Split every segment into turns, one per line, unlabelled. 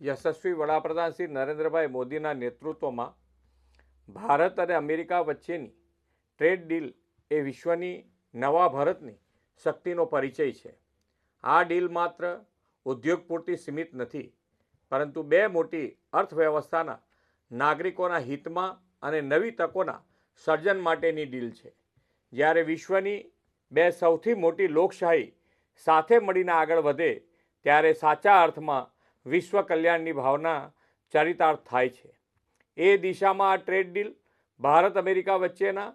યશસ્વી વડાપ્રધાન શ્રી નરેન્દ્રભાઈ મોદીના નેતૃત્વમાં ભારત અને અમેરિકા વચ્ચેની ટ્રેડ ડીલ એ વિશ્વની નવા ભારતની શક્તિનો પરિચય છે. આ ડીલ માત્ર ઉદ્યોગ પૂરતી સીમિત નથી, પરંતુ બે મોટી અર્થવ્યવસ્થાના નાગરિકોના હિતમાં અને નવી તકોના સર્જન માટેની ડીલ છે. જ્યારે વિશ્વની બે સૌથી મોટી લોકશાહી સાથે મળીને આગળ વધે, ત્યારે સાચા અર્થમાં વિશ્વ કલ્યાણની ભાવના ચરિતાર્થ થાય છે. એ દિશામાં આ ટ્રેડ ડીલ ભારત અમેરિકા વચ્ચેના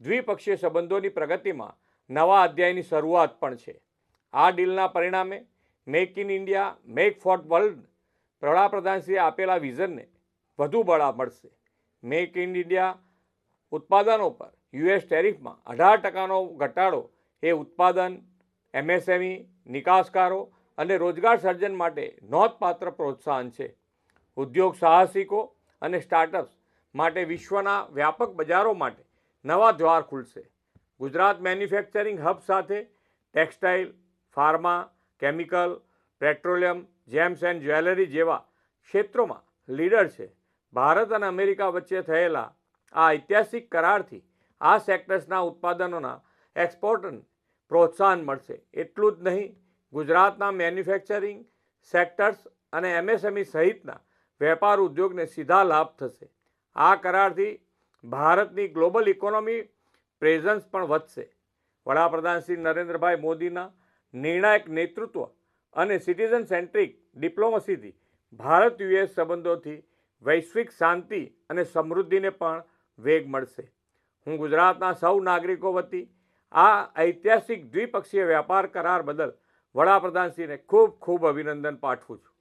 દ્વિપક્ષીય સંબંધોની પ્રગતિમાં નવા અધ્યાયની શરૂઆત પણ છે. આ ડીલના પરિણામે make in India, make for world વડાપ્રધાનશ્રીએ આપેલા વિઝનને વધુ બળ મળશે. મેક ઇન ઇન્ડિયા ઉત્પાદનો પર યુએસ ટેરિફમાં અઢાર ટકાનો ઘટાડો એ ઉત્પાદન, એમએસએમઈ, નિકાસકારો અને રોજગાર સર્જન માટે નોંધપાત્ર પ્રોત્સાહન છે. ઉદ્યોગ સાહસિકો અને સ્ટાર્ટઅપ્સ માટે વિશ્વના વ્યાપક બજારો માટે નવા દ્વાર ખુલશે. ગુજરાત મેન્યુફેક્ચરિંગ હબ સાથે textile, pharma, chemical, petroleum, gems and jewellery જેવા ક્ષેત્રોમાં લીડર છે. ભારત અને અમેરિકા વચ્ચે થયેલા આ ઐતિહાસિક કરારથી આ સેક્ટર્સના ઉત્પાદનોના એક્સપોર્ટને પ્રોત્સાહન મળશે. એટલું જ નહીં ગુજરાતના મેન્યુફેક્ચરિંગ સેક્ટર્સ અને એમએસએમઈ સહિતના વેપાર ઉદ્યોગને સીધા લાભ થશે. આ કરારથી ભારતની ગ્લોબલ ઇકોનોમી પ્રેઝન્સ પણ વધશે. વડાપ્રધાન શ્રી નરેન્દ્રભાઈ મોદીના નિર્ણાયક નેતૃત્વ અને સિટીઝન સેન્ટ્રિક ડિપ્લોમસીથી ભારત યુએસ સંબંધોથી વૈશ્વિક શાંતિ અને સમૃદ્ધિને પણ વેગ મળશે. હું ગુજરાતના સૌ નાગરિકો વતી આ ઐતિહાસિક દ્વિપક્ષીય વ્યાપાર કરાર બદલ વડાપ્રધાનશ્રીને ખૂબ ખૂબ અભિનંદન પાઠવું છું.